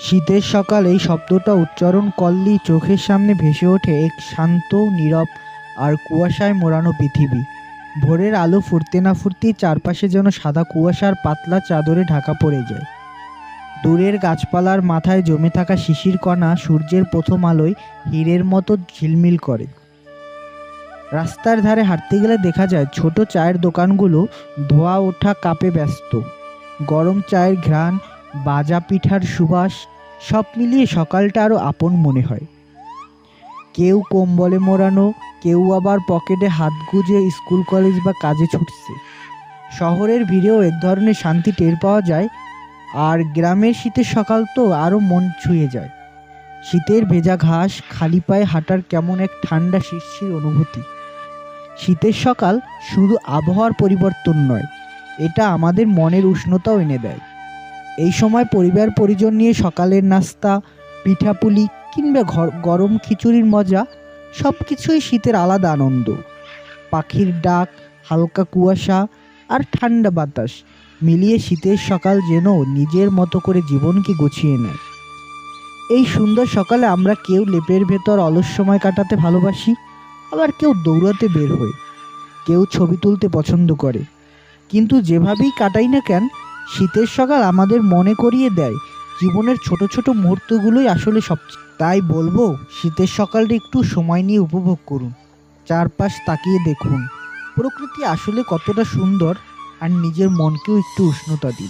শীতের সকাল এই শব্দটা উচ্চারণ করলেই চোখের সামনে ভেসে ওঠে এক শান্ত, নীরব আর কুয়াশায় মোড়ানো পৃথিবী। ভোরের আলো ফুটতে না ফুটতেই চারপাশে যেন সাদা কুয়াশার পাতলা চাদরে ঢাকা পড়ে যায়। দূরের গাছপালার মাথায় জমে থাকা শিশির কণা সূর্যের প্রথম আলোয় হীরের মতো ঝিলমিল করে। রাস্তার ধারে হাঁটতে গেলে দেখা যায় ছোট চায়ের দোকানগুলো ধোয়া ওঠা কাপে ব্যস্ত। গরম চায়ের ঘ্রাণ বাজা পিঠার সুবাস, সব মিলিয়ে সকালটা আরও আপন মনে হয়। কেউ কম্বলে মোড়ানো, কেউ আবার পকেটে হাত গুজে স্কুল, কলেজ বা কাজে ছুটছে। শহরের ভিড়েও এক ধরনের শান্তি টের পাওয়া যায়, আর গ্রামের শীতের সকাল তো আরও মন ছুঁয়ে যায়। শীতের ভেজা ঘাস, খালি পায়ে হাঁটার কেমন এক ঠান্ডা শিরশির অনুভূতি। শীতের সকাল শুধু আবহাওয়ার পরিবর্তন নয়, এটা আমাদের মনের উষ্ণতাও এনে দেয়। এই সময় পরিবার পরিজন নিয়ে সকালের নাস্তা, পিঠাপুলি কিংবা গরম খিচুড়ির মজা সব কিছুই শীতের আলাদা আনন্দ। পাখির ডাক, হালকা কুয়াশা আর ঠান্ডা বাতাস মিলিয়ে শীতের সকাল যেন নিজের মতো করে জীবনকে গুছিয়ে নেয়। এই সুন্দর সকালে আমরা কেউ লেপের ভেতর অলস সময় কাটাতে ভালোবাসি, আবার কেউ দৌড়াতে বের হই। কেউ ছবি তুলতে পছন্দ করে। কিন্তু যেভাবেই কাটাই না কেন শীতের সকাল আমাদের মনে করিয়ে দেয়। জীবনের ছোট ছোট মুহূর্তগুলোই আসলে সবচেয়ে। তাই বলব, শীতের সকালটা একটু সময় নিয়ে উপভোগ করুন। চারপাশ তাকিয়ে দেখুন। প্রকৃতি আসলে কতটা সুন্দর আর নিজের মনকেও একটু উষ্ণতা দিন